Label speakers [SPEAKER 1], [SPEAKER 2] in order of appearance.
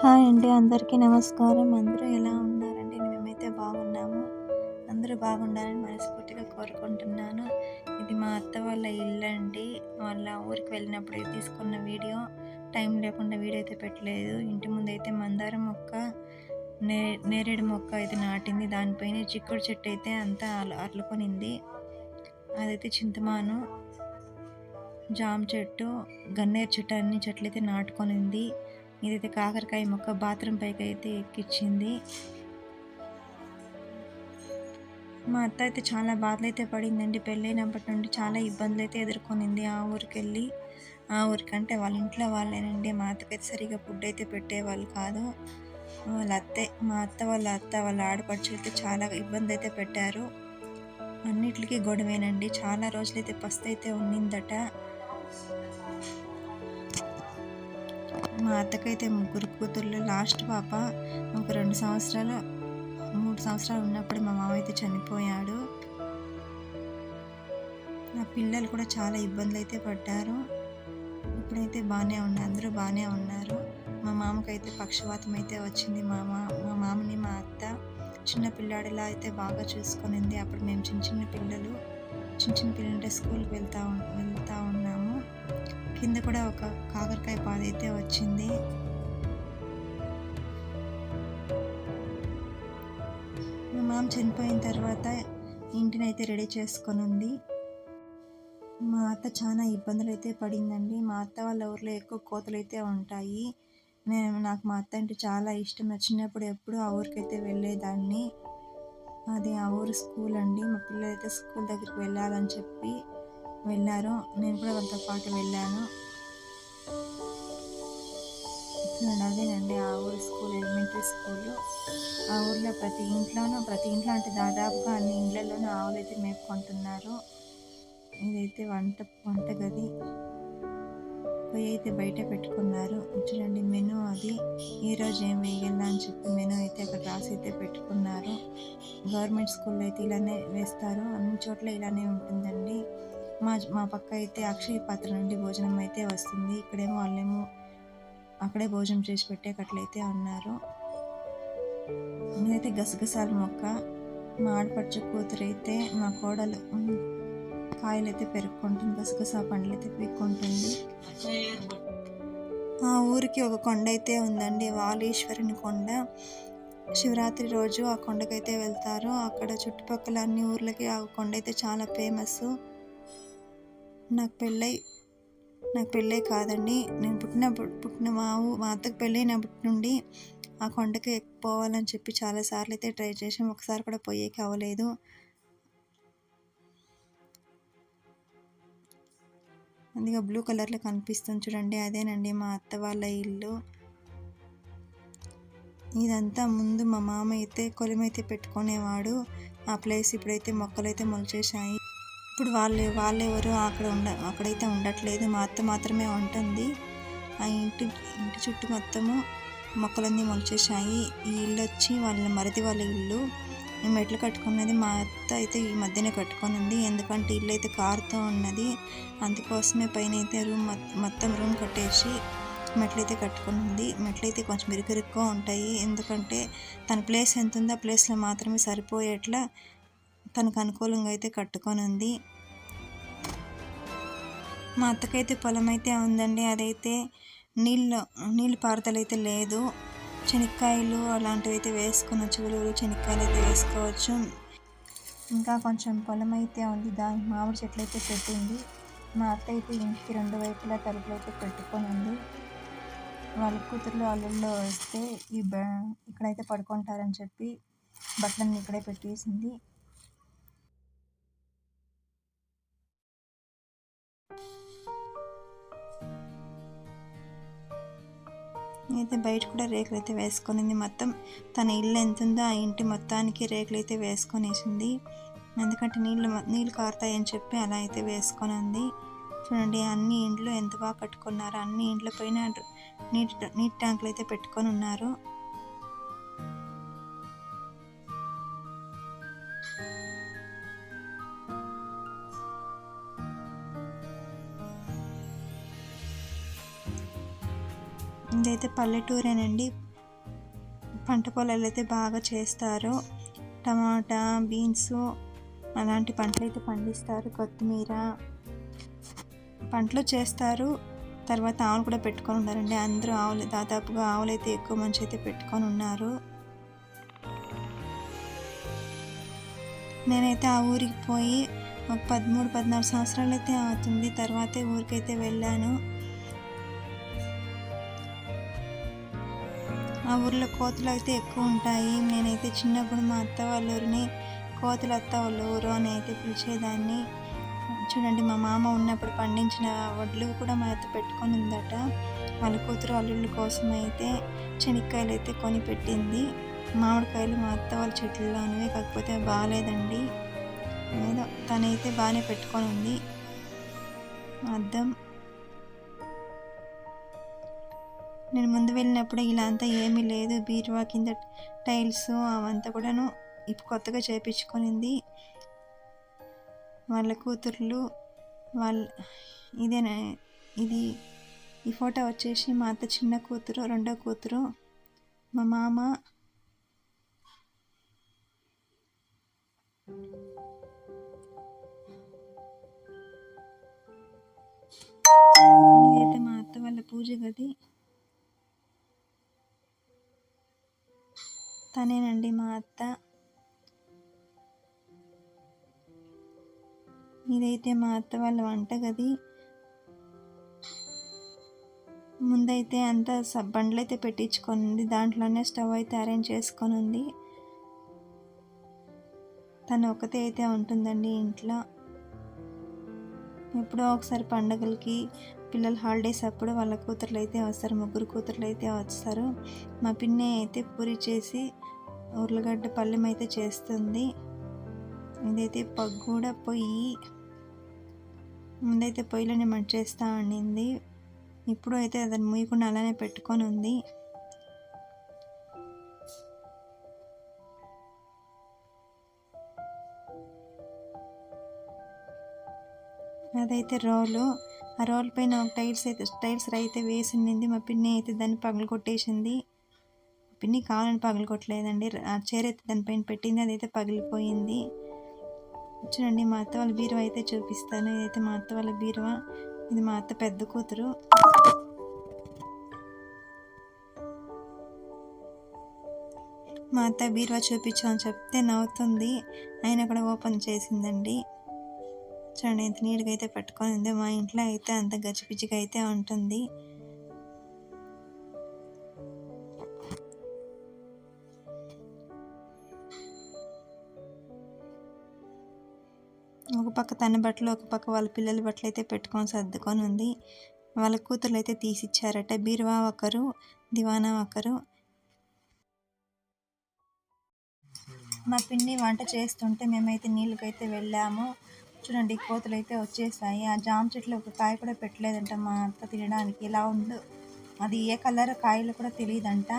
[SPEAKER 1] Hi అండి అందరికీ నమస్కారం. అందరూ ఎలా ఉన్నారండి? మేమైతే బాగున్నాము. అందరూ బాగుండాలని మనస్ఫూర్తిగా కోరుకుంటున్నాను. ఇది మా అత్త వాళ్ళ ఇల్లు అండి వాళ్ళ ఊరికి వెళ్ళినప్పుడు తీసుకున్న వీడియో. టైం లేకుండా వీడియో అయితే పెట్టలేదు. ఇంటి ముందు అయితే మందారం మొక్క నే నేరేడు మొక్క అయితే నాటింది. దానిపైన చిక్కుడు చెట్టు అయితే అంతా అర్లుకొనింది అదైతే చింతమాను జామ చెట్టు గన్నేరు చెట్టు అన్ని చెట్లు అయితే నాటుకొనింది. ఇదైతే కాకరకాయ మొక్క బాత్రూమ్ పైకి అయితే ఎక్కించింది మా అత్త అయితే చాలా బాధలు అయితే పడిందండి. పెళ్ళైనప్పటి నుండి చాలా ఇబ్బందులు అయితే ఎదుర్కొనింది ఆ ఊరికి వెళ్ళి ఆ ఊరికంటే వాళ్ళ ఇంట్లో వాళ్ళేనండి. మా అత్తకైతే సరిగా ఫుడ్ అయితే పెట్టేవాళ్ళు కాదు. వాళ్ళ అత్తే మా అత్త వాళ్ళ అత్త వాళ్ళ ఆడపడుచు అయితే చాలా ఇబ్బంది అయితే పెట్టారు. అన్నిటికీ గొడవేనండి. చాలా రోజులైతే పస్తు అయితే ఉన్నిందట. మా అత్తకైతే ముగ్గురు కూతుర్లు. లాస్ట్ పాప ఒక రెండు సంవత్సరాలు మూడు సంవత్సరాలు ఉన్నప్పుడు మా మామ అయితే చనిపోయాడు. నా పిల్లలు కూడా చాలా ఇబ్బందులు అయితే పడ్డారు. ఇప్పుడైతే బాగానే ఉన్నారు అందరూ బాగానే ఉన్నారు. మా మామకైతే పక్షవాతం అయితే వచ్చింది. మా మా మా మామని మా అత్త చిన్న పిల్లాడిలా అయితే బాగా చూసుకునింది. అప్పుడు మేము చిన్న చిన్న పిల్లలు చిన్న చిన్న పిల్లలు స్కూల్కి వెళ్తా వెళ్తా ఉన్నాం. కింద కూడా ఒక కాకరకాయ పాద అయితే వచ్చింది. మా మామ చనిపోయిన తర్వాత ఇంటిని అయితే రెడీ చేసుకొని ఉంది మా అత్త చాలా ఇబ్బందులు అయితే పడిందండి. మా అత్త వాళ్ళ ఊర్లో ఎక్కువ కోతలు అయితే ఉంటాయి. నేను నాకు మా అత్త అంటే చాలా ఇష్టం. చిన్నప్పుడు ఎప్పుడూ ఆ ఊరికైతే వెళ్ళేదాన్ని. అది ఆ ఊరు స్కూల్ అండి. మా పిల్లలైతే స్కూల్ దగ్గరికి వెళ్ళాలని చెప్పి వెళ్ళారు నేను కూడా వాళ్ళతో పాటు వెళ్ళాను. అదేనండి ఆ ఊరు స్కూల్ ఎలిమెంటరీ స్కూల్ ఆ ఊర్లో ప్రతి ఇంట్లోనూ ప్రతి ఇంట్లో అంటే దాదాపుగా అన్ని ఇండ్లలోనూ ఆవులు అయితే మేపుకుంటున్నారు. ఇదైతే వంట వంట గది. పొయ్యి అయితే బయట పెట్టుకున్నారు. చూడండి మెనూ అది. ఈరోజు ఏం వేయాలా అని చెప్పి మెనూ అయితే అక్కడ రాసి అయితే పెట్టుకున్నారు. గవర్నమెంట్ స్కూల్లో అయితే ఇలానే వేస్తారు. అన్ని చోట్ల ఇలానే ఉంటుందండి. మా మా పక్క అయితే అక్షయ పాత్ర నుండి భోజనం అయితే వస్తుంది. ఇక్కడేమో వాళ్ళేమో అక్కడే భోజనం చేసి పెట్టేకట్లయితే ఉన్నారు. ఇదైతే గసగసాల మొక్క మా ఆడపడుచు కూతురు అయితే మా కోడలు కాయలు అయితే పెరుక్కుంటుంది గసగసా పండ్లు అయితే పెరుక్కుంటుంది. ఆ ఊరికి ఒక కొండ అయితే ఉందండి వాలీశ్వరుని కొండ. శివరాత్రి రోజు ఆ కొండకైతే వెళ్తారు. అక్కడ చుట్టుపక్కల అన్ని ఊర్లకి ఆ కొండ అయితే చాలా ఫేమస్ నాకు పెళ్ళై నాకు పెళ్ళై కాదండి. నేను పుట్టినప్పుడు పుట్టిన మా మా అత్తకు పెళ్ళైనప్పటి నుండి ఆ కొండకి పోవాలని చెప్పి చాలాసార్లు అయితే ట్రై చేసాం ఒకసారి కూడా పోయేకి అవ్వలేదు. అందుకే బ్లూ కలర్లో కనిపిస్తుంది చూడండి. అదేనండి మా అత్త వాళ్ళ ఇల్లు. ఇదంతా ముందు మా మామ అయితే కొలిమైతే పెట్టుకునేవాడు. ఆ ప్లేస్ ఇప్పుడైతే మొక్కలైతే అయితే మొలిచేసాయి ఇప్పుడు వాళ్ళు వాళ్ళెవరు అక్కడ ఉండ అక్కడైతే ఉండట్లేదు. మా అత్త మాత్రమే ఉంటుంది. ఆ ఇంటి ఇంటి చుట్టూ మొత్తము మొక్కలన్నీ మొలిచేసాయి ఈ ఇల్లు వచ్చి వాళ్ళ మరిది వాళ్ళ ఇల్లు. ఈ మెట్లు కట్టుకున్నది మా అత్త అయితే ఈ మధ్యనే కట్టుకునింది. ఎందుకంటే ఇల్లు అయితే కారుతో ఉన్నది. అందుకోసమే పైన అయితే రూమ్ మొత్తం రూమ్ కట్టేసి మెట్లయితే కట్టుకునింది. మెట్లయితే కొంచెం ఇరుకిరుక్కుగా ఉంటాయి. ఎందుకంటే తన ప్లేస్ ఎంత ఉందో ఆ ప్లేస్లో మాత్రమే సరిపోయేట్లా తనకు అనుకూలంగా అయితే కట్టుకొని ఉంది మా అత్తకైతే పొలం అయితే ఉందండి. అదైతే నీళ్ళు నీళ్ళు పారుదల అయితే లేదు. శనక్కాయలు అలాంటివి అయితే వేసుకోవచ్చు ఉలువలు శనక్కాయలు అయితే వేసుకోవచ్చు. ఇంకా కొంచెం పొలం అయితే ఉంది. దాని మామిడి చెట్లు అయితే పెట్టింది. మా అత్త అయితే ఇంటికి రెండు వైపులా తలుపులు అయితే పెట్టుకొని ఉంది వాళ్ళ కూతుర్లు అల్లుల్లో వస్తే ఈ బ ఇక్కడైతే పడుకుంటారని చెప్పి బట్టలన్నీ ఇక్కడే పెట్టేసింది. అయితే బయట కూడా రేకులు అయితే వేసుకొనింది. మొత్తం తన ఇల్లు ఎంత ఉందో ఆ ఇంటి మొత్తానికి రేకులు అయితే వేసుకొనేసింది. ఎందుకంటే నీళ్ళు నీళ్ళు కారుతాయని చెప్పి అలా అయితే వేసుకొని ఉంది చూడండి అన్ని ఇండ్లు ఎంత బాగా కట్టుకున్నారు. అన్ని ఇండ్ల పైన నీటి నీటి ట్యాంకులు అయితే పెట్టుకొని ఉన్నారు. ఇదైతే పల్లెటూరేనండి. పంట పొలాలు అయితే బాగా చేస్తారు. టమాటా బీన్స్ అలాంటి పంటలు అయితే పండిస్తారు. కొత్తిమీర పంటలు చేస్తారు. తర్వాత ఆవులు కూడా పెట్టుకొని ఉన్నారండి. అందరూ ఆవులు దాదాపుగా ఆవులు అయితే ఎక్కువ మంచి అయితే పెట్టుకొని ఉన్నారు. నేనైతే ఆ ఊరికి పోయి ఒక పదమూడు పద్నాలుగు సంవత్సరాలు అయితే అవుతుంది. తర్వాతే ఊరికైతే వెళ్ళాను. ఊర్లో కోతులు అయితే ఎక్కువ ఉంటాయి. నేనైతే చిన్నప్పుడు మా అత్త వాళ్ళ ఊరిని కోతుల అత్త వాళ్ళ ఊరు అని అయితే పిలిచేదాన్ని. చూడండి మా మామ ఉన్నప్పుడు పండించిన వడ్లు కూడా మా అత్త పెట్టుకొని ఉందట. వాళ్ళ కూతురు అల్లుళ్ళ కోసం అయితే చెనిక్కాయలు అయితే కొని పెట్టింది. మామిడికాయలు మా అత్త వాళ్ళ చెట్లలోనివి కాకపోతే బాగాలేదండి. ఏదో తనైతే బాగానే పెట్టుకొని ఉంది. అర్థం నేను ముందు వెళ్ళినప్పుడు ఇలా అంతా ఏమీ లేదు. బీరువా కింద టైల్స్ అవంతా కూడాను ఇప్పుడు కొత్తగా చేపించుకొనింది. వాళ్ళ కూతుర్లు వాళ్ళ ఇదేనా? ఇది ఈ ఫోటో వచ్చేసి మా అత్త చిన్న కూతురు రెండో కూతురు మా మామ. మా అత్త వాళ్ళ పూజ గది. తనేనండి మా అత్త. ఇదైతే మా అత్త వాళ్ళ వంటగది ముందైతే అంతా సబ్ బండ్లు అయితే పెట్టించుకొని ఉంది దాంట్లోనే స్టవ్ అయితే అరేంజ్ చేసుకొని ఉంది తను ఒకతే అయితే ఉంటుందండి ఇంట్లో. ఎప్పుడో ఒకసారి పండగలకి పిల్లల హాలిడేస్ అప్పుడు వాళ్ళ కూతుర్లు అయితే వస్తారు ముగ్గురు కూతుర్లు అయితే వస్తారు. మా పిన్నే అయితే పూరి చేసి ఉర్లగడ్డ పళ్ళెం అయితే చేస్తుంది. ఇదైతే కూడా పొయ్యి. ముందైతే పొయ్యిలోనే మడిచేస్తా ఉండింది ఇప్పుడు అయితే అతను మూయకుండా అలానే పెట్టుకొని ఉంది. అదైతే రోలు. ఆ రోల్ పైన టైల్స్ అయితే టైల్స్ అయితే వేసింది మా పిన్ని అయితే దాన్ని పగలు కొట్టేసింది పిన్ని కావాలని పగలగొట్టలేదండి. చేరైతే ఆ అయితే దానిపైన పెట్టింది అదైతే పగిలిపోయింది. చూడండి మా అత్త వాళ్ళ బీరువా అయితే చూపిస్తాను. ఇదైతే మా అత్త వాళ్ళ బీరువా. ఇది మా అత్త పెద్ద కూతురు. మా అత్త బీరువా చూపించామని చెప్తే నవ్వుతుంది. ఆయన కూడా ఓపెన్ చేసిందండి. చూడండి ఎంత నీట్గా అయితే పట్టుకొని ఉంది. మా ఇంట్లో అయితే అంత గజిబిజిగా అయితే ఉంటుంది. ఒక పక్క తన బట్టలు ఒక పక్క వాళ్ళ పిల్లల బట్టలు అయితే పెట్టుకొని సర్దుకొని ఉంది. వాళ్ళ కూతుర్లు అయితే తీసిచ్చారట. బీరువా ఒకరు దివానా ఒకరు. మా పిన్ని వంట చేస్తుంటే మేమైతే నీళ్ళకైతే వెళ్ళాము. చూడండి కోతులు అయితే వచ్చేసాయి. ఆ జామ చెట్లు ఒక కాయ కూడా పెట్టలేదంట మా అత్త తినడానికి. ఎలా ఉందో. అది ఏ కలర్ కాయలు కూడా తెలియదంట.